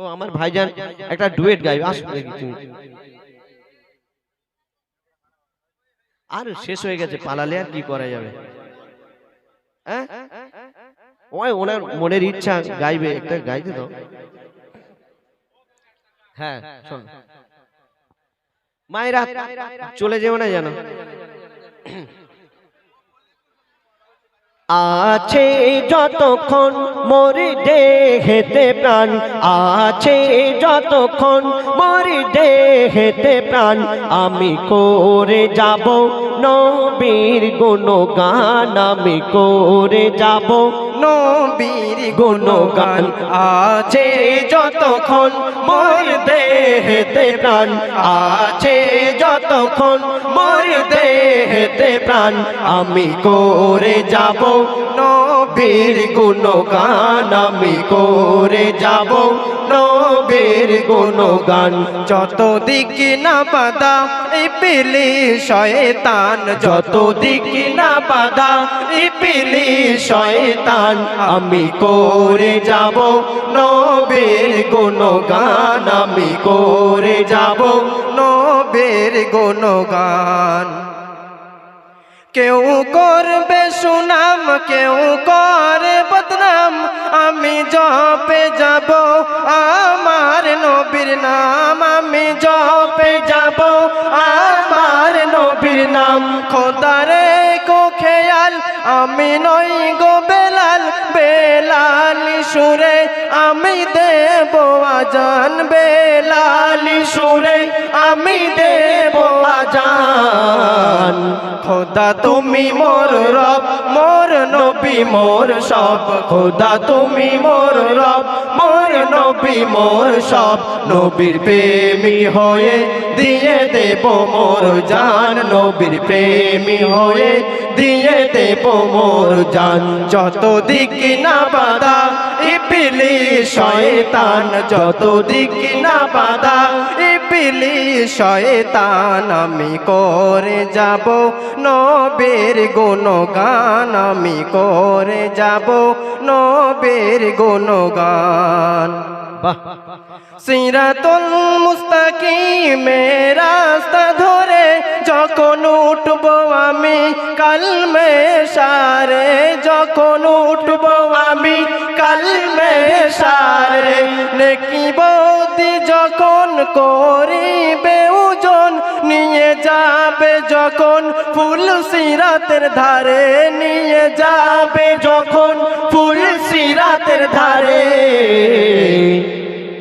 ও আমার ভাইজান একটা ডুয়েট গাইবে, আসো। দেখি তুমি আর শেষ হয়ে গেছে, পালালে আর কি করা যাবে? হ্যাঁ? ওই ওনার মনের ইচ্ছা, গাইবে, একটা গাইতে তো হ্যাঁ শোন। মায়েরা, চলে যেও না জানো আছে যতক্ষণ মরি দেহেতে প্রাণ, আছে যতক্ষণ মরি দেহেতে প্রাণ, আমি করে যাব নবীর গুণগান, আমি করে যাব নবীর গুণগান, আছে যতক্ষণ মোর দেহেতে প্রাণ, আছে যতক্ষণ মরি মোর দেহেতে প্রাণ। আমি করে যাব নবীর গুণগান। আমি করে যাব নবীর গুণগান। যত দিকে না বাধা এই পেলে শয়তান। যত দিকে না বাধা, ইপিলি শয়তান। আমি করে যাব নবীর গুণগান। আমি করে যাব নবের গুণগান। কেউ করবে সুনাম, কেউ করে বদনাম। আমি জপে যাব, আমার নবীর নাম। আমি জপে যাব, আমার নবীর নাম। খোদারে কো খেয়াল আমি নই গো বেলাল। বেলাল সুরে আমি দেব আজান। বেলাল সুরে আমি দেব খোদা, তুমি মোর রব, মোর নবী, মোর সব। খোদা, তুমি মোর রব, মোর নবী, মোর সব। নবীর প্রেমী হয়ে দিয়ে দেব মোর জান। নবীর প্রেমী হয়ে দিয়ে দেব মোর জান। যত দিক না বাধা ইপিলি শয়তান যত দিক না বাধা ইপিলি শয়তান, আমি করে যাব। নবের গুণগান, আমি করে যাব। নবের গুণগান। সিরাতুল মুস্তাকিমে রাস্তা ধরে যখন উঠব আমি, কালমে সারে যখন উঠব আমি, কালমে সারে নেকি বৌদি যখন করিবে ওজন নিয়ে যাবে যখন ফুল সিরাতের ধারে নিয়ে যাবে যখন ফুল সিরাতের ধারে।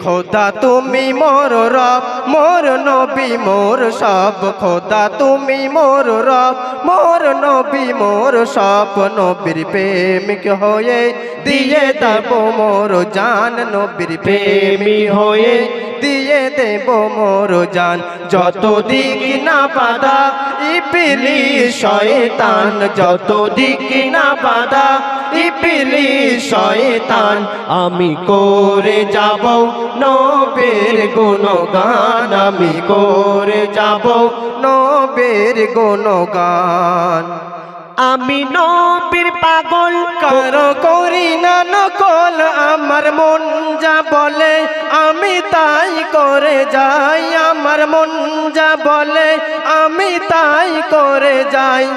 খোদা, তুমি মোর রব, মোর নবী, মোর সব খোদা, তুমি মোর রব, মোর নবী, মোর সব নবীর প্রেমিক হয়ে দিয়ে দেব মোর জান, নবীর প্রেমী হয়ে দিয়ে দেব মোর জান। যত দিক না বাধা ইপিলি শয়তান যত দিক না বাধা ইপিলি শয়তান, আমি করে যাব নবের গুণগান, আমি করে যাব নবের গুণগান। আমি নবীর পাগল, কর করি না নকল, আমার মন যা বলে, আমি তাই করে যাই, আমার মন যা বলে, আমি তাই করে যাই।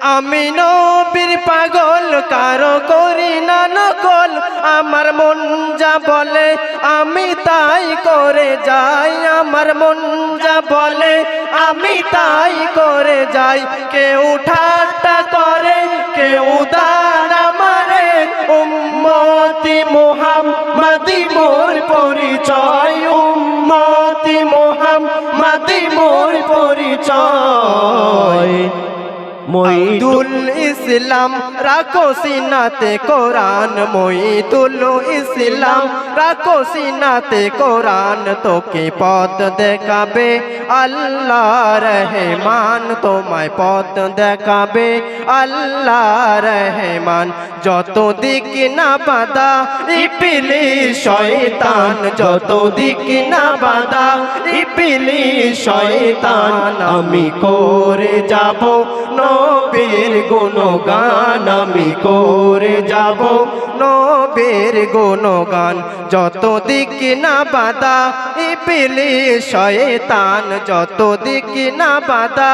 আমি নবীর পাগল, কারও করি না নকল। আমার মন যা বলে, আমি তাই করে যাই। আমার মন যা বলে, আমি তাই করে যাই। কেউ ঠাট্টা করে, কেউ দানা মারে। উম্মতি মোহাম্মদি মোর পরিচয়, উম্মতি মোহাম্মদি মোর পরিচয়। মইদুল ইসলাম, রাখো সিনাতে কোরআন। মইদুল ইসলাম, রাখো সিনাতে কোরআন। তোকে পথ দেখাবে আল্লাহ রহমান, তোমায় পথ দেখাবে আল্লাহ রহমান। যত দিক না বাধা ইপিলি শয়তান যত দিক না বাধা ইপিলি শয়তান, আমি করে যাব নবীর গুণগান আমি করে যাব। নবীর গুণগান যত দিক না বাদা ইপিলি শয়তান যত দিক না বাদা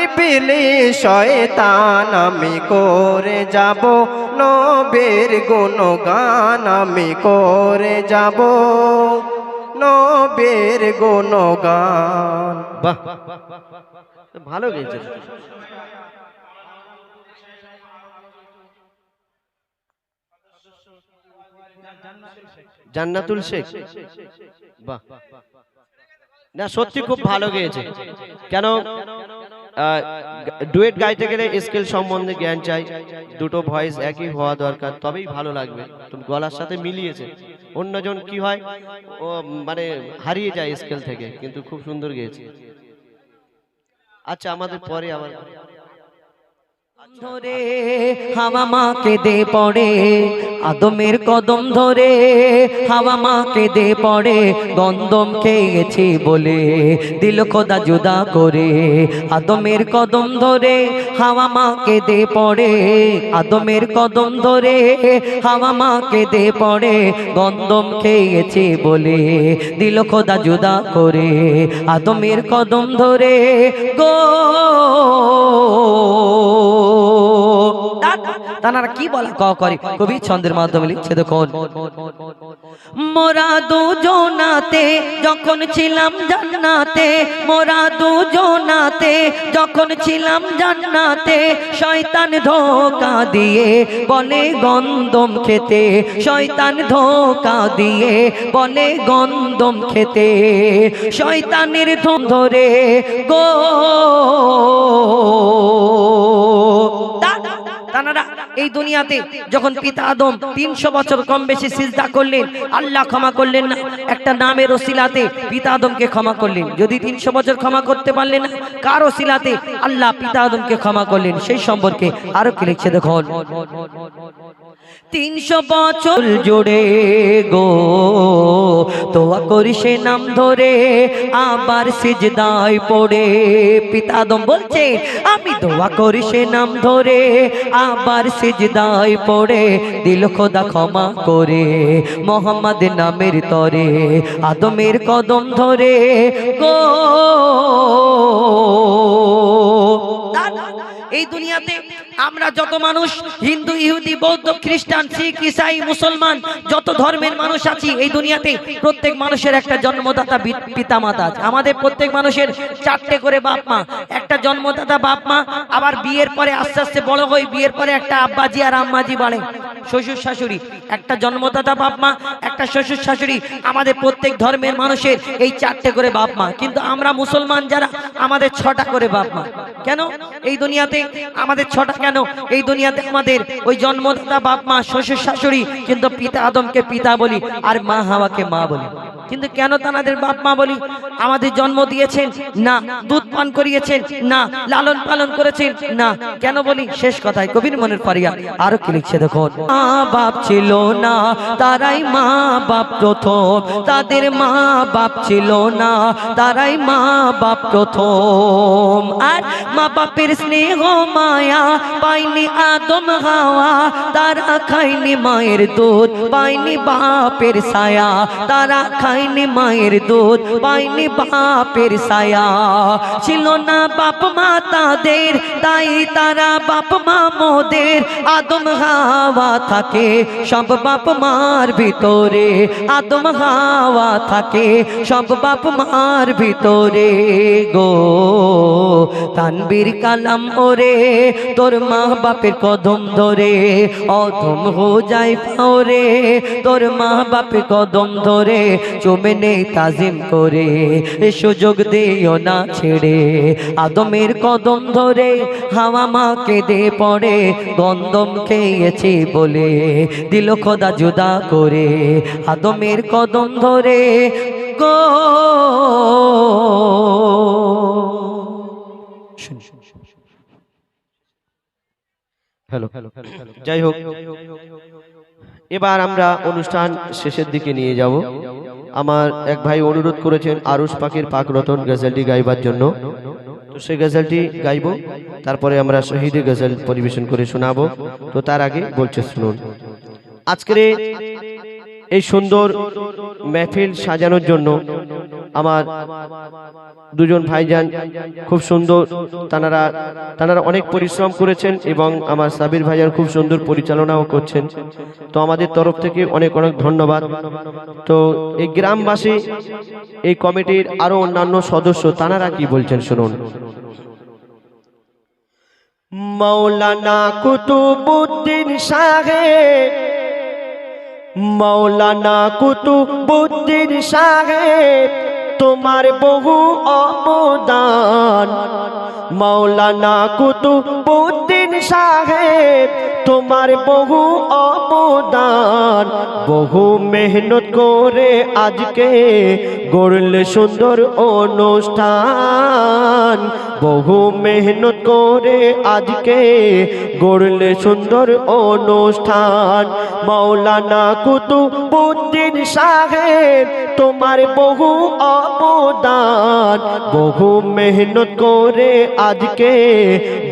ইপিলি শয়তান আমি করে যাব। নবের গুণগান আমি করে যাব। নবের গুণগান। বাহ। ভালো গেয়েছে। জান্নাতুল শেখ। বাহ। না সত্যি খুব ভালো গেয়েছে। কেন? ডুয়েট গাইতে গেলে স্কেল সম্বন্ধে জ্ঞান চাই। দুটো ভয়েস একই হওয়া দরকার তবেই ভালো লাগবে। তুমি গলার সাথে মিলিয়েছে। অন্যজন কি হয়? ও মানে হারিয়ে যায় স্কেল থেকে কিন্তু খুব সুন্দর গেয়েছে। আচ্ছা আমাদের পরে আবার ধরে, হাওয়া মাকে দে পড়ে, আদমের কদম ধরে, হাওয়া মাকে দে পড়ে, গন্দম খেয়েছি বলে দিল খোদা জুদা করে। আদমের কদম ধরে, হাওয়া মাকে দে পড়ে, আদমের কদম ধরে, হাওয়া মাকে দে পড়ে, গন্দম খেয়েছি বলে দিল খোদা জুদা করে। আদমের কদম ধরে, গো তানারা কি বলা? ক করে কবি ছন্দের মাধ্যমে লিখছে, দেখুন। মোরা দুজনাতে যখন ছিলাম জান্নাতে, মোরা দুজনাতে যখন ছিলাম জান্নাতে, শয়তান ধোকা দিয়ে বলে গন্দম খেতে, শয়তান ধোকা দিয়ে বলে গন্দম খেতে, শয়তানের ধুম ধরে গো। তানারা এই দুনিয়াতে যখন পিতা আদম তিনশো বছর কম বেশি সিজদা করলেন, আল্লাহ ক্ষমা করলেন না। একটা নামের ওসিলাতে পিতা আদমকে ক্ষমা করলেন। যদি তিনশো বছর ক্ষমা করতে পারলেন না কার ওসিলাতে? আল্লাহ পিতা আদমকে ক্ষমা করলেন। সেই সম্পর্কে আরও কি লিখছে দেখুন। তিনশো বছর জুড়ে গো। তোয়া করি সে নাম ধরে আবার সিজদায় পড়ে। পিতা আদম বলছে, আমি দোয়া করি সে নাম ধরে আবার সিজদায় পড়ে। দিল খোদা ক্ষমা করে মোহাম্মদ নামের তরে আদমের কদম ধরে গো। এই দুনিয়াতে আমরা যত মানুষ, হিন্দু, ইহুদি, বৌদ্ধ, খ্রিস্টান, শিখ, ইসাই, মুসলমান, যত ধর্মের মানুষ আছি, এই দুনিয়াতে প্রত্যেক মানুষের একটা জন্মদাতা পিতা মাতা আছে। আমাদের প্রত্যেক মানুষের চারটে করে বাপ মা। একটা জন্মদাতা বাপ মা, আবার বিয়ের পরে আস্তে আস্তে বড় হই, বিয়ের পরে একটা আব্বাজি আর আম্মাজি বাড়ে। শ্বশুর শাশুড়ি, একটা জন্মদাতা বাপ মা, একটা শ্বশুর শাশুড়ি, আমাদের প্রত্যেক ধর্মের মানুষের এই চারটে করে বাপ মা। কিন্তু আমরা মুসলমান যারা, আমাদের ছটা করে বাপ মা। কেন? এই দুনিয়াতে আমাদের ছটা কেন? এই দুনিয়াতে আমাদের ওই জন্মদাতা বাপ মা, শ্বশুর শাশুড়ি, কিন্তু পিতা আদমকে পিতা বলি আর মা হাওয়াকে মা বলি। কিন্তু কেন তাদের বাপ মা বলি? আমাদের জন্ম দিয়েছেন, না, দুধ পান করিয়েছেন, না, লালন পালন করেছেন, না, কেন বলি? শেষ কথায় কবির মনের পারিয়া আরও কি লিখছে দেখুন? মা বাপ ছিল না, তারাই মা বাপ প্রথম। তাদের মা বাপ ছিল না, তারাই মা বাপ প্রথম। আর মা বাপের স্নেহ মায়া পাইনি আদম হাওয়া, তারা খাইনি মায়ের দুধ পাইনি বাপের সায়া তারা খাইনি মায়ের দুধ পাইনি বাপের সায়া ছিল না বাপ মা তাদের, তাই তারা বাপ মা মোদের। আদম হাওয়া থাকে, সব বাপ মার ভিতরে। আদম হাওয়া থাকে, সব বাপ মার ভিতরে গো। তানবীর কালাম ওরে, তোর মা বাপের কদম ধরে, অধম হো যায় পাওরে তোর মা বাপের কদম ধরে, চুমে নেই তাজিম করে, সুযোগ দিও না ছেড়ে। আদমের কদম ধরে, হাওয়া মাকে দে পড়ে, গন্দম খেয়েছি বলে, দিল খোদা জুদা করে। আদমের কদম ধরে, গো হ্যালো যাই হোক এবার আমরা অনুষ্ঠান শেষের দিকে নিয়ে যাব। আমার এক ভাই অনুরোধ করেছেন আরুষ পাখির পাক রতন গজলটি গাইবার জন্য। তো সেই গজলটি গাইব তারপরে আমরা শহীদে গজল পরিবেশন করে শোনাবো। তো তার আগে বলছে শুনুন। আজকের এই সুন্দর মেহফিল সাজানোর জন্য আমার দুজন ভাইজান খুব সুন্দর তানারা তানারা অনেক পরিশ্রম করেছেন এবং আমার সাবির ভাইজান খুব সুন্দর পরিচালনাও করছেন। তো আমাদের তরফ থেকে অনেক অনেক ধন্যবাদ। তো এই গ্রামবাসী, এই কমিটির আরও অন্যান্য সদস্য তানারা কি বলছেন শুনুন। মৌলানা কুতুবুদ্দিন সাহেব মৌলানা কুতুবুদ্দিন সাহেব তোমার বহু অবদান। মৌলানা কুতুবুদ্দিন সাহেব তোমার বহু অবদান, বহু মেহনত করে আজকে গড়লে সুন্দর অনুষ্ঠান, বহু মেহনত করে আজকে গড়লে সুন্দর অনুষ্ঠান। মৌলানা কুতুবুদ্দিন সাহেব, তোমার বহু অবদান, বহু মেহনত করে আজকে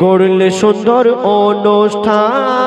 গড়লে সুন্দর অনুষ্ঠান।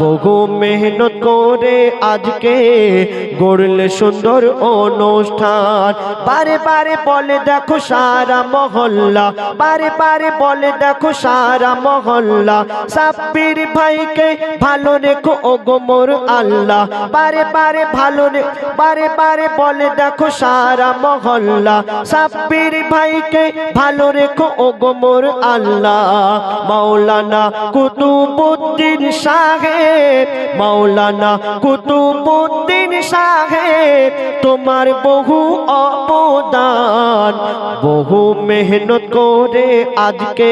বহু মেহনত করে আজকে গড়লে সুন্দর অনুষ্ঠান। বারে বারে বলে দেখো সারা মহল্লা, বারে বারে বলে দেখো সারা মহল্লা। সাব্বির ভাইকে ভালো রেখো ও গোমর আল্লাহ। বারে বারে ভালো বারে বারে বলে দেখো সারা মহল্লা। সাব্বির ভাইকে ভালো রেখো ও গোমর আল্লাহ। মাওলানা কুতুবুদ্দিন সাহেব, মাওলানা কুতুবুদ্দিন সাহেব, তোমার বহু অবদান, বহু মেহনত করে আজকে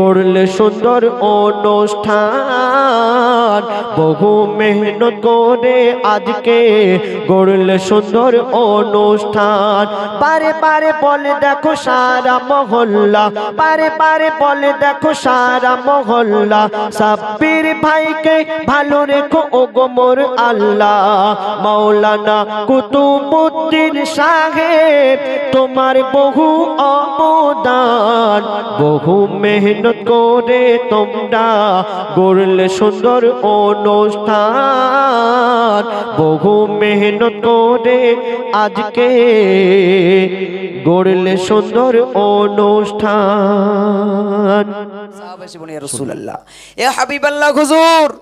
গড়লে সুন্দর অনুষ্ঠান, বহু মেহনত করে আজকে গড়লে সুন্দর অনুষ্ঠান। পারে পারে বলে দেখো সারা মহল্লা, পারে পারে বলে দেখো সারা মহল্লা, সাব্বির ভাইকে ভালো রেখো ও গোমর আল্লাহ। মাওলানা কুতুবুদ্দিন সাহেব, তোমার বহু অবদান, বহু মেহনত করে তোমরা গড়লে সুন্দর অনুষ্ঠান, বহু মেহনত করে আজকে গড়লে সুন্দর অনুষ্ঠান। সাহাবা এসে বলে, "ইয়া রাসূলুল্লাহ, এ হাবিবাল্লাহ হুজুর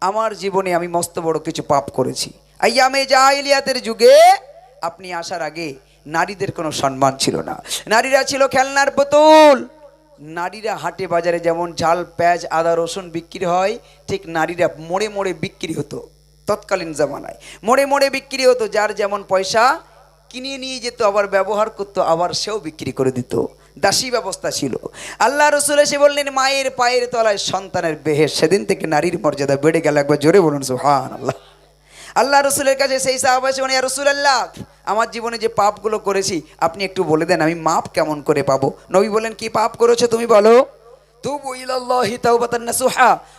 আমার জীবনে আমি মস্ত বড় কিছু পাপ করেছি। আইয়ামে জাহিলিয়াতের যুগে আপনি আসার আগে নারীদের কোনো সম্মান ছিল না। নারীরা ছিল খেলনার পুতুল। নারীরা হাটে বাজারে যেমন ঝাল পেঁয়াজ আদা রসুন বিক্রি হয় ঠিক নারীরা মোড়ে মোড়ে বিক্রি হতো তৎকালীন জামানায়। মোড়ে মোড়ে বিক্রি হতো যার যেমন পয়সা কিনে নিয়ে যেত আবার ব্যবহার করতো আবার সেও বিক্রি করে দিত। দাসী ব্যবস্থা ছিল। আল্লাহ রসুল এসে বললেন মায়ের পায়ের তলায় সন্তানের বেহেস সেদিন থেকে নারীর মর্যাদা বেড়ে গেল একবার জোরে বলুন সুহান আল্লাহ আল্লাহ রসুলের কাছে সেই সাহাবা এসে বলেন, "ইয়া রাসূলুল্লাহ আমার জীবনে যে পাপগুলো করেছি আপনি একটু বলে দেন আমি মাপ কেমন করে পাবো? নবী বলেন কি পাপ করেছ তুমি বলো?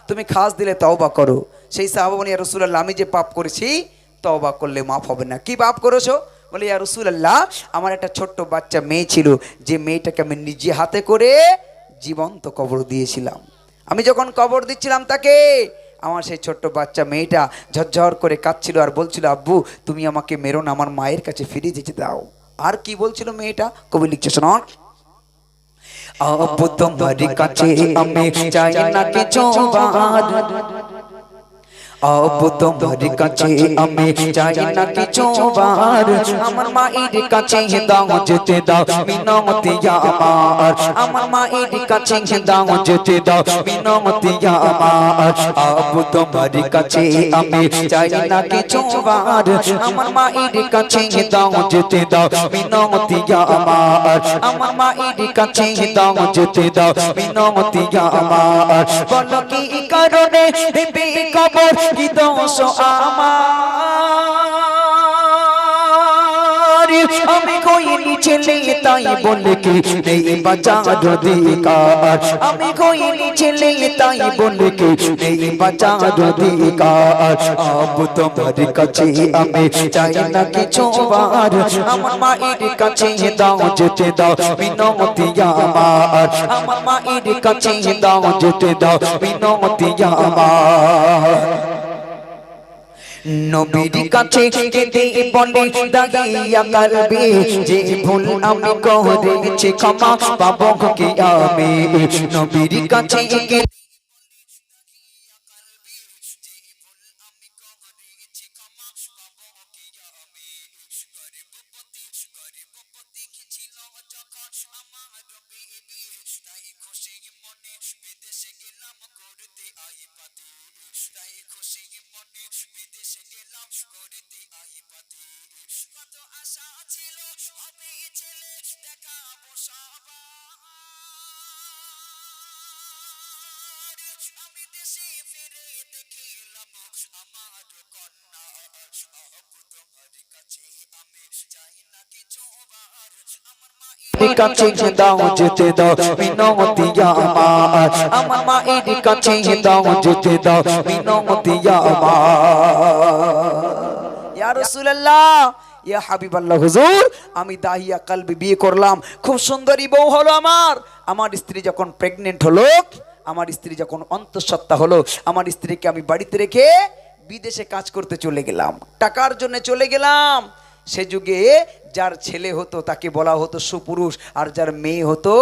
তুমি খাস দিলে তওবা করো। সেই সাহাবা বলেন, "ইয়া আমি যে পাপ করেছি তওবা করলে মাফ হবে না। কি পাপ করেছ? বলে, ইয়া রাসূলুল্লাহ, আমার একটা ছোট্ট বাচ্চা মেয়ে ছিল, যে মেয়েটাকে আমি নিজে হাতে করে জীবন্ত কবর দিয়েছিলাম। আমি যখন কবর দিচ্ছিলাম তাকে, আমার সেই ছোট্ট বাচ্চা মেয়েটা ঝরঝর করে কাঁদছিল আর বলছিল, আব্বু, তুমি আমাকে মেরো না, আমার মায়ের কাছে ফিরে যেতে দাও। আর কি বলছিল মেয়েটা? কবি লিখছে শোনন আব্বু তোমার কাছে আমি চাই না কিছু আব্বু তোমার কাছে আমি চাই না কিছু বার আমার মায়ের কাছে দাও যেতে দাও মিনমতি আমার আমার মায়ের কাছে দাও যেতে দাও মিনমতি আমার আব্বু তোমার কাছে আমি চাই না কিছু বার আমার মায়ের কাছে দাও যেতে দাও মিনমতি আমার আমার মায়ের কাছে দাও যেতে দাও মিনমতি আমার বলো কি কারণে দেবে কবর কি দোষ আমার আমি কইনি ছেলে তাই বলে কি নেই বাঁচার অধিকার আমি কইনি ছেলে তাই বলে কি নেই বাঁচার অধিকার আব তোমার কাছে আমি চাই না কিছু বার আমার মায়ের কাছে দাও যেতে দাও মিনমতি আমার আমার মায়ের কাছে দাও যেতে দাও মিনমতি আমার নবীর কাছে কেঁদে বলে দাঁড়িয়া কালবে যে ভুল আমি করেছি, ক্ষমা পাবো কি আমি? নবীর কাছে আমি দাহিয়া কালবি বিয়ে করলাম। খুব সুন্দরী বউ হলো আমার। আমার স্ত্রী যখন প্রেগনেন্ট হলো, আমার স্ত্রী যখন অন্তঃসত্ত্বা হলো, আমার স্ত্রীকে আমি বাড়িতে রেখে বিদেশে কাজ করতে চলে গেলাম। টাকার জন্য চলে গেলাম। সে যুগে যার ছেলে হতো তাকে বলা হতো সুপুরুষ, আর যার মেয়ে হতো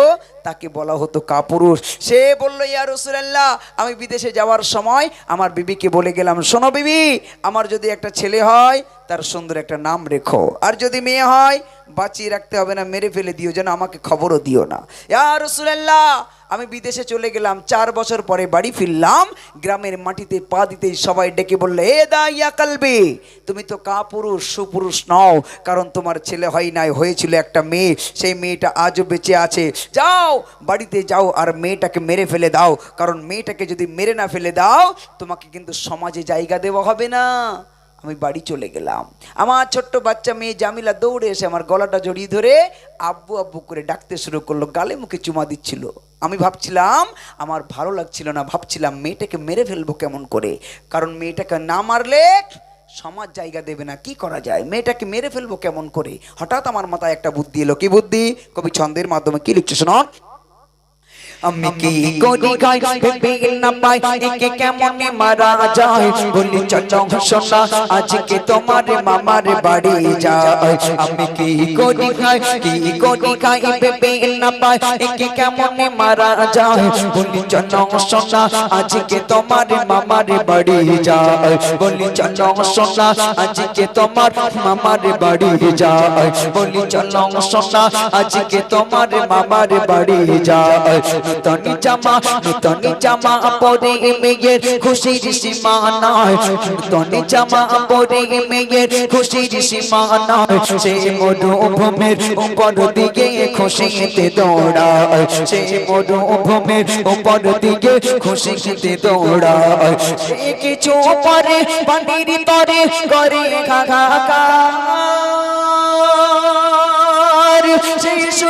তাকে বলা হতো কাপুরুষ। সে বলল, ইয়া রসুলাল্লাহ, আমি বিদেশে যাওয়ার সময় আমার বিবিকে বলে গেলাম, শোনো বিবি, আমার যদি একটা ছেলে হয়, তার সুন্দর একটা নাম রেখো। আর যদি মেয়ে হয়, বাঁচিয়ে রাখতে হবে না, মেরে ফেলে দিও, যেন আমাকে খবরও দিও না। ইয়া রসুলাল্লাহ আমি বিদেশে চলে গেলাম, চার বছর পরে বাড়ি ফিরলাম, গ্রামের মাটিতে পা দিতেই সবাই ডেকে বললে, এ দা ইয়া কালবে, তুমি তো কাপুরুষ, সুপুরুষ নও, কারণ তোমার ছেলে হয় নাই, হয়েছিল একটা মেয়ে, সেই মেয়েটা আজও বেঁচে আছে। যাও, বাড়িতে যাও আর মেয়েটাকে মেরে ফেলে দাও, কারণ মেয়েটাকে যদি মেরে না ফেলে দাও, তোমাকে কিন্তু সমাজে জায়গা দেওয়া হবে না। আমি বাড়ি চলে গেলাম। আমার ছোট্ট বাচ্চা মেয়ে জামিলা দৌড়ে এসে আমার গলাটা জড়িয়ে ধরে আব্বু আব্বু করে ডাকতে শুরু করল, গালে মুখে চুমা দিচ্ছিল। আমি ভাবছিলাম, আমার ভালো লাগছিল না, ভাবছিলাম মেয়েটাকে মেরে ফেলব কেমন করে? কারণ মেয়েটাকে না মারলে সমাজ জায়গা দেবে না, কি করা যায়? মেয়েটাকে মেরে ফেলব কেমন করে? হঠাৎ আমার মাথায় একটা বুদ্ধি এলো। কি বুদ্ধি? কবি ছন্দের মাধ্যমে কি লিখছে শোনো? আমি কি করি গাই ভেবে না পাই একে কেমনে মারা যায়? বলি চলো সোনা, আজকে তোমার মামার বাড়ি যায়। আমি কি করি গাই কি করি গাই ভেবে না পাই একে কেমনে মারা যায়? বলি চলো সোনা, আজকে তোমার মামার বাড়ি যায়। বলি চলো সোনা, আজকে তোমার মামার বাড়ি যায়। বলি চলো সোনা, আজকে তোমার মামার বাড়ি যায়। নূতন জামা নূতন জামা পরে মেয়ের খুশির সীমা নাই নূতন জামা পরে মেয়ের খুশির সীমা নাই সে মরুভূমির উপর দিকে খুশিতে দৌড়ায়। সে মরুভূমির উপর দিকে খুশিতে দৌড়ায়। কিছু পরে পানির তরে করে খাকার সেই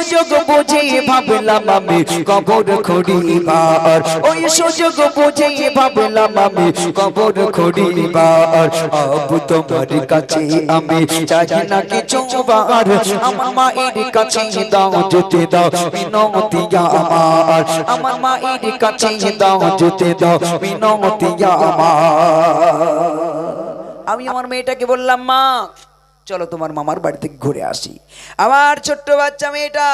সুযোগ বুঝে ভাবলাম আমি কবর খড়িবার। ওই সুযোগ বুঝে ভাবলাম আমি কবর খড়িবার। আবু তোমার কাছে আমি চাই না কিছু বার আমার মায়ের কাছে দাও যেতে দাও মিনতি আমার। আমার মায়ের কাছে দাও যেতে দাও মিনতি আমার। আমি আমার মেয়েটাকে বললাম, মা চলো তোমার মামার বাড়ি থেকে ঘুরে আসি। আমার ছোট্ট বাচ্চা মেয়েটা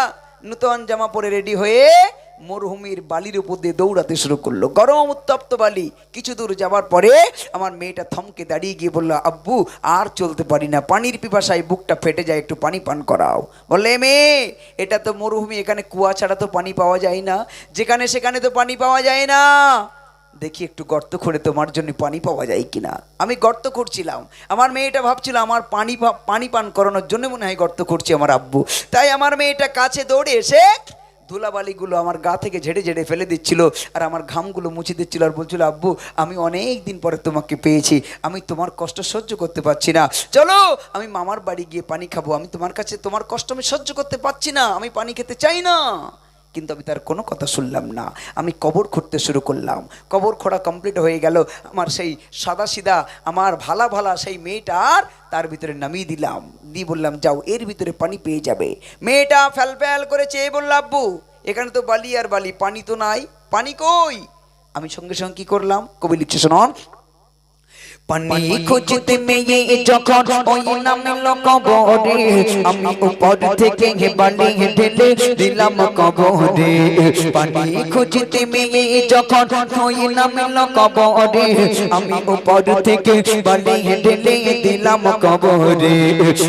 নূতন জামা পরে রেডি হয়ে মরুভূমির বালির উপর দিয়ে দৌড়াতে শুরু করল। গরম উত্তপ্ত বালি। কিছু দূর যাওয়ার পরে আমার মেয়েটা থমকে দাঁড়িয়ে গিয়ে বলল, আব্বু, আর চলতে পারি না। পানির পিপাসায় বুকটা ফেটে যায়, একটু পানি পান করাও। বললে, মেয়ে, এটা তো মরুভূমি, এখানে কুয়া ছাড়া তো পানি পাওয়া যায় না। যেখানে সেখানে তো পানি পাওয়া যায় না। দেখি একটু গর্ত খুঁড়ে তোমার জন্য পানি পাওয়া যায় কিনা। আমি গর্ত করছিলাম আমার মেয়েটা ভাবছিল আমার পানি পানি পান করানোর জন্য মনে হয় গর্ত করছি আমার আব্বু। তাই আমার মেয়েটা কাছে দৌড়ে এসে ধুলাবালিগুলো আমার গা থেকে ঝেড়ে ঝেড়ে ফেলে দিচ্ছিল আর আমার ঘামগুলো মুছে দিচ্ছিল আর বলছিল, আব্বু, আমি অনেক দিন পরে তোমাকে পেয়েছি। আমি তোমার কষ্ট সহ্য করতে পারছি না। চলো, আমি মামার বাড়ি গিয়ে পানি খাব। আমি তোমার কাছে তোমার কষ্ট আমি সহ্য করতে পারছি না। আমি পানি খেতে চাই না। কিন্তু আমি তার কোনো কথা শুনলাম না। আমি কবর খুঁড়তে শুরু করলাম। কবর খোঁড়া কমপ্লিট হয়ে গেল। আমার সেই সাদা সিধা আমার ভালা ভালা সেই মেয়েটার তার ভিতরে নামিয়ে দিলাম। দিয়ে বললাম, যাও, এর ভিতরে পানি পেয়ে যাবে। মেয়েটা ফ্যাল ফ্যাল করে চেয়ে বলল, আব্বু, এখানে তো বালি আর বালি, পানি তো নাই। পানি কই? আমি সঙ্গে সঙ্গে কি করলাম? কবি লিখছে, শোনন পানি খুঁজতে মেয়ে যখন ওই নামলো কবরে আমি উপর থেকে বালি ঢেলে দিলাম কবরে পানি খুঁজতে মেয়ে যখন ওই নামলো কবরে আমি উপর থেকে বালি ঢেলে দিলাম কবরে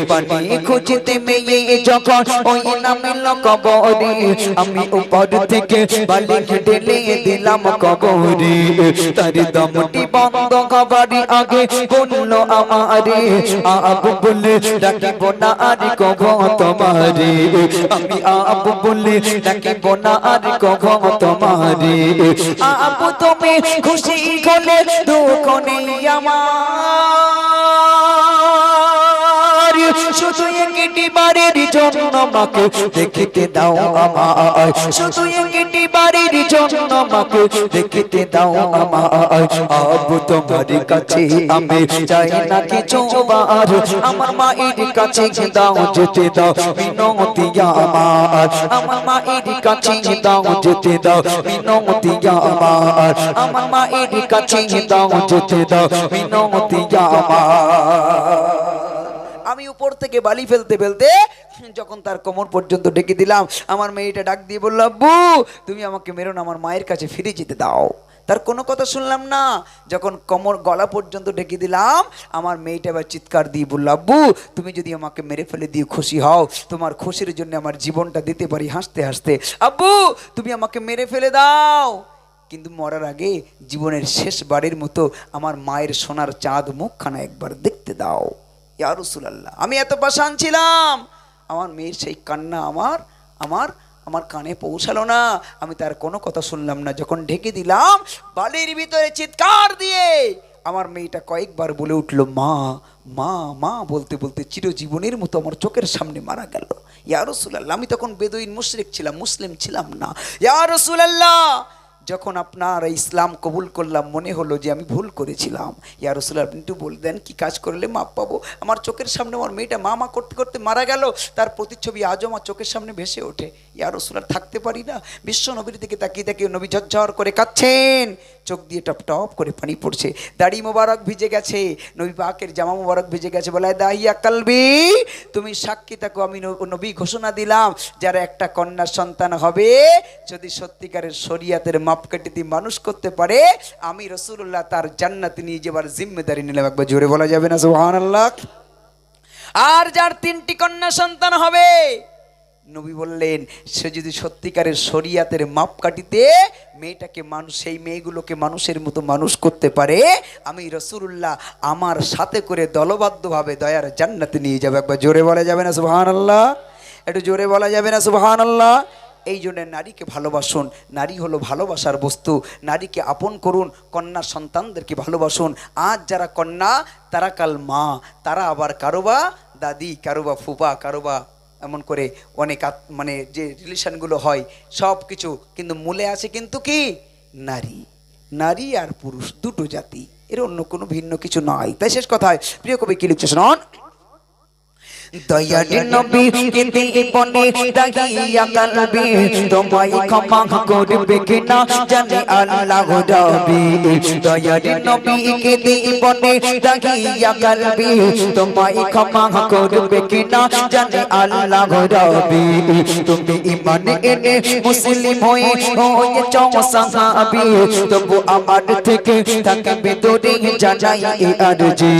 পানি খুঁজতে মেয়ে যখন ওই নামলো কবরে আমি উপর থেকে বালি ঢেলে দিলাম কবরে তার দমটি বন্ধ কবারি আগে কোন আমারে আবু বলে ডাকিব না, আর কব তোমারে। আমি আবু বলে ডাকিব না, আর কব তোমারে। আবু তুমি খুশি হলে দুঃখ নেই আমার। শুধু একটি বাড়ির জন্য মাকে দেখিতে দাও আমায়। শুধু একটি বাড়ির জন্য মাকে দেখিতে দাও আমায়। আবু তোমার কাছে আমি চাই না কিছু বার। আমার মায়ের কাছে দাও যেতে দাও মিনতি আমার আমার মায়ের কাছে দাও যেতে দাও মিনতি আমার আমার মায়ের কাছে দাও যেতে দাও মিনতি আমার আমি উপর থেকে বালি ফেলতে ফেলতে যখন তার কোমর পর্যন্ত ডেকে দিলাম, আমার মেয়েটা ডাক দিয়ে বলল, আব্বু, তুমি আমাকে মেরো না, আমার মায়ের কাছে ফিরে যেতে দাও। তার কোনো কথা শুনলাম না। যখন কোমর গলা পর্যন্ত ডেকে দিলাম, আমার মেয়েটা এবার চিৎকার দিয়ে বলল, আব্বু, তুমি যদি আমাকে মেরে ফেলে দিয়ে খুশি হও, তোমার খুশির জন্য আমার জীবনটা দিতে পারি হাসতে হাসতে। আব্বু, তুমি আমাকে মেরে ফেলে দাও। কিন্তু মরার আগে জীবনের শেষ বাড়ির মতো আমার মায়ের সোনার চাঁদ মুখখানা একবার দেখতে দাও। ইয়া আমি এত পাশান ছিলাম। আমার মেয়ের সেই কান্না আমার আমার আমার কানে পৌঁছালো না। আমি তার কোনো কথা শুনলাম না। যখন ঢেকে দিলাম, বালির ভিতরে চিৎকার দিয়ে আমার মেয়েটা কয়েকবার বলে উঠল, মা মা মা, বলতে বলতে চিরজীবনের মতো আমার চোখের সামনে মারা গেল। ইয়া রসুলাল্লাহ, আমি তখন বেদুইন মুশরিক ছিলাম, মুসলিম ছিলাম না। ইয়া রসুলাল্লাহ যখন আপনার ইসলাম কবুল করলাম, মনে হলো যে আমি ভুল করেছিলাম। ইয়া রসুল আপনি একটু বলে দেন, কী কাজ করলে মাপ পাবো? আমার চোখের সামনে আমার মেয়েটা মা মা করতে করতে মারা গেল, তার প্রতিচ্ছবি আজও আমার চোখের সামনে ভেসে ওঠে। ইয়া আর থাকতে পারি না। বিশ্ব নবীর দিকে তাকিয়ে তাকিয়ে নবী ঝরঝর করে কাচ্ছেন চোখ দিয়ে টপ টপ করে পানি পড়ছে। দাড়ি মোবারক ভিজে গেছে। নবী পাকের জামা মোবারক ভিজে গেছে। বলে দাহিয়া কালবি, তুমি সাক্ষী থাকো, আমি নবী ঘোষণা দিলাম, যারা একটা কন্যা সন্তান হবে, যদি সত্যিকারের শরিয়াতের দিয়ে মানুষ করতে পারে, আমি রসুল্লাহ তার জান্নাতে নিয়ে যাবার জিম্মেদারি নিলাম। একবার জোরে বলা যাবে না সুহান আর যার তিনটি কন্যা সন্তান হবে নবী বললেন, সে যদি সত্যিকারের শরিয়াতের মাপকাঠিতে মেয়েটাকে মানুষ, সেই মেয়েগুলোকে মানুষের মতো মানুষ করতে পারে, আমি রসুল্লাহ আমার সাথে করে দলবদ্ধভাবে দয়ার জান্নাতে নিয়ে যাবে। একবার জোরে বলা যাবে না সুহান আল্লাহ একটু জোরে বলা যাবে না সুহান আল্লাহ এই জন্য নারীকে ভালোবাসুন, নারী হলো ভালোবাসার বস্তু, নারীকে আপন করুন, কন্যা সন্তানদেরকে ভালোবাসুন। আজ যারা কন্যা, তারা কাল মা, তারা আবার কারোবা দাদি, কারোবা ফুপা, কারোবা এমন করে অনেক মানে যে রিলেশনগুলো হয় সব কিছু কিন্তু মূলে আছে কিন্তু কি? নারী। নারী আর পুরুষ, দুটো জাতি। এর অন্য কোনো ভিন্ন কিছু নয়। তাই শেষ কথায়, প্রিয় কবি কি লিখছে শোনান? দয়ার নবী কেতে বনে দাহিয়া কালবি। তোমায় ক্ষমা করবে কিনা জানে আল্লাহ রবি। দয়ার নবী কেতে বনে দাহিয়া কালবি। তোমায় ক্ষমা করবে কিনা জানে আল্লাহ রবি। তুমি ইমান এনে মুসলিম হয়ে হয়ে চমসাহাবি তবু আমার থেকে থাকবে দূরে জানাই এ আরজি।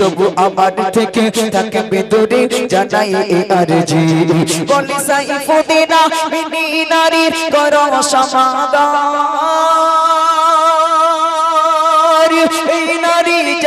তবু আমার থেকে থাকবে দূরে জানাই আরজি। বলি সাইফুদ্দিনা মিনি নারীর করো সমাদার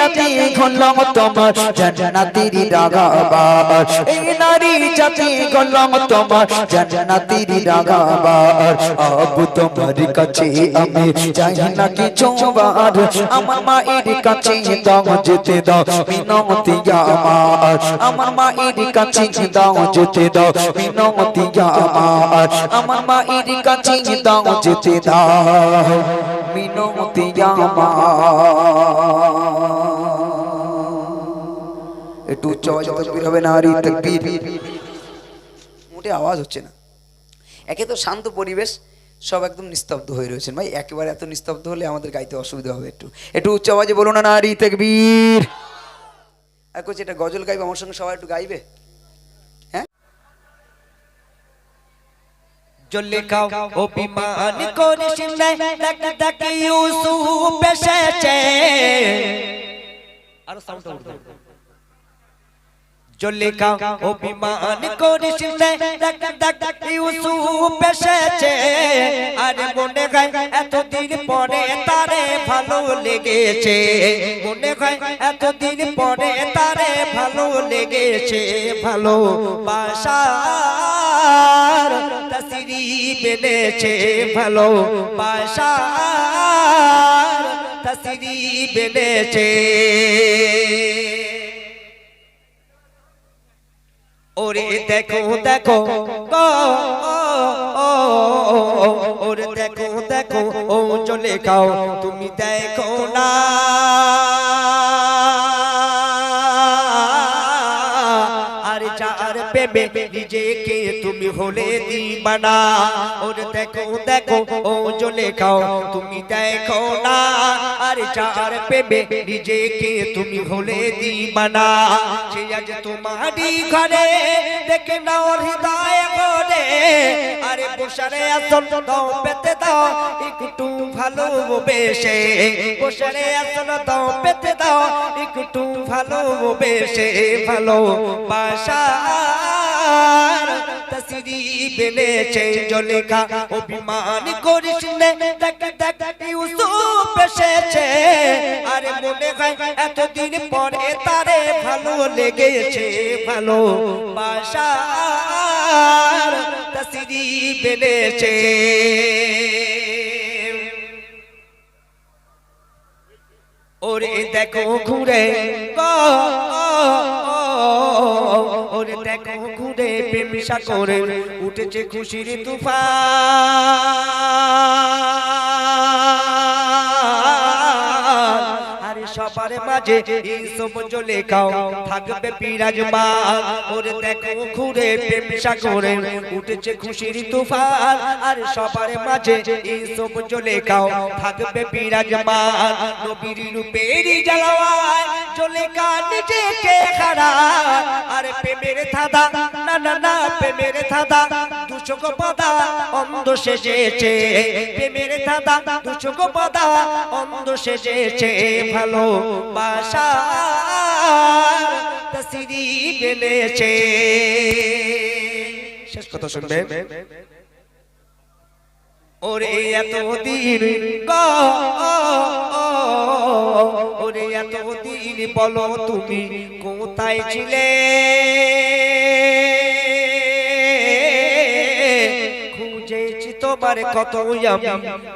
জাতি গলম তোমার, জান্নাতের রাগাবার এই নারী জাতি গলম তোমার, জান্নাতের রাগাবার আবু তোমার কাছে আমি চাই না কিছু বার আমার মায়ের কাছে দাও যেতে দাও মিনতি আমার। আমার মায়ের কাছে দাও যেতে দাও মিনতি আমার। আমার মায়ের কাছে দাও যেতে দাও মিনতি আমার। একটু উচ্চ আওয়াজে তকবীর হবে না হারি তকবীর। মোটে আওয়াজ হচ্ছে না। একে তো শান্ত পরিবেশ সব একদম নিস্তব্ধ হয়ে রয়েছেন। ভাই একেবারে এত নিস্তব্ধ হলে আমাদের গাইতে অসুবিধা হবে একটু। একটু উচ্চ আওয়াজে বলুন না নারী তেকবীর। আর কোচ এটা গজল গাইবে আমার সঙ্গে সবাই একটু গাইবে? হ্যাঁ? জলে খাও অভিমান করিস দেখ দেখ ইউসুফ এসেছে। আর সাউন্ডটা জলে খাও অভিমান করিস দেখ দেখ ইউসুফ এসেছে। আর মনে হয় এতদিন পরে তারে ভালো লেগেছে। মনে হয় এতদিন পরে তারে ভালো লেগেছে। ভালো বাসার তসরি বেলেছে। ভালো বাসার তসরি বেলেছে। ওরে দেখো দেখো ওরে দেখো দেখো ও চলে খাও তুমি দেখো না আর চার পেবে নিজেকে হলে দিবানা। ওরে দেখো দেখো ও চলে খাও তুমি দেখো না। আর যার পেবে নিজেকে তুমি হলে দিবানা। সে আজ তোমারই ঘরে, দেখে নাও হৃদয় ঘরে আরে বসারে আসন দাও, পেতে দাও, একটু ভালো বেশে বসারে আসন দাও, পেতে দাও, একটু ভালো বেশে ভালো বাসার তসরি বেলেছে জলেখা। অভিমান করিস নে আরে মনে হয় এতদিন পরে তারে ভালো লেগেছে, ভালো। বাসার ওরে দেখো ঘুরে ওরে দেখো ঘুরে প্রেমিসা করে উঠেছে খুশির তুফান। মাঝে এইসব জলে খাও। থাকবে বিরাজমান ওরে দেখো ঘুরে প্রেমিসা করে। উঠেছে খুশির তুফান। আর সবার মাঝে এইসব জলে খাও। থাকবে বিরাজমান নবীর রূপেরই জ্বালাওয়ায় জলে কা নিজেকে হারায় আর প্রেমের থাদা না না না, প্রেমের থাদা দুচোখ পাদা অন্ধ সেজেছে। প্রেমের থাদা দুচোখ পাদা অন্ধ সেজেছে। ভালো বাসা তসরি বেলেছে শেষ কথা শুনবে। ওরে এত দিন ওরে এত দিন বলো তুমি কোথায় ছিলে? তোমার কত আমি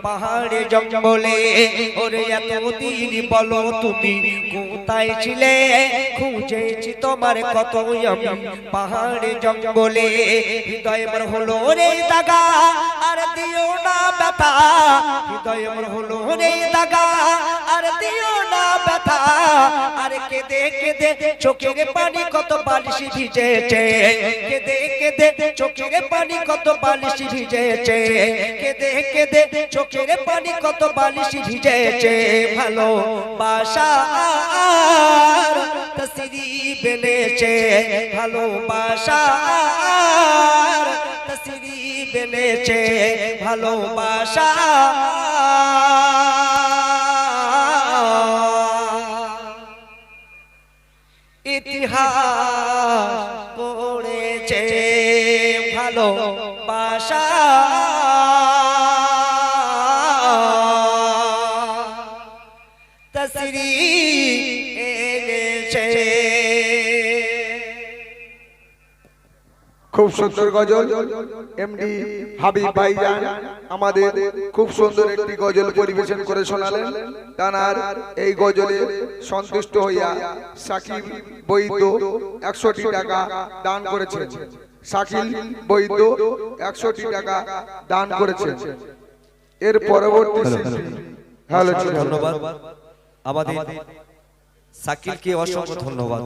পাহাড়ে জঙ্গলে। ওরে এত দিন বলো তুমি, কোথায় ছিলে? খুঁজেছি তোমার কত আমি পাহাড়ে জঙ্গলে। হৃদয় হলো রে দাগা, আর দিও না ব্যথা। হৃদয় আমার হলো রে দাগা, আর দিও না ব্যথা। আর পানি কত বালিশ ভিজেছে। পানি কত বালিশ ভিজেছে। পানি কত বালিশ ভিজেছে। ভালো তসরি বেলেছে। ভালো তসরি বেলেছে ভালোবাসা। ইতিহাস পড়েছে ভালো বাসা তসরি এনেছে। খুব সুন্দর গজল। এমডি হাবিব ভাইজান আমাদের খুব সুন্দর একটি গজল পরিবেশন করে শোনালেন। তানার এই গজলে সন্তুষ্ট হইয়া সাকিব বৈদ্য একশোটি টাকা দান করেছেন। শাকিল বৈদ্য একশোটি টাকা দান করেছে এর পরবর্তী হ্যালো ধন্যবাদ। আমাদের সাকিলকে অসংখ্য ধন্যবাদ।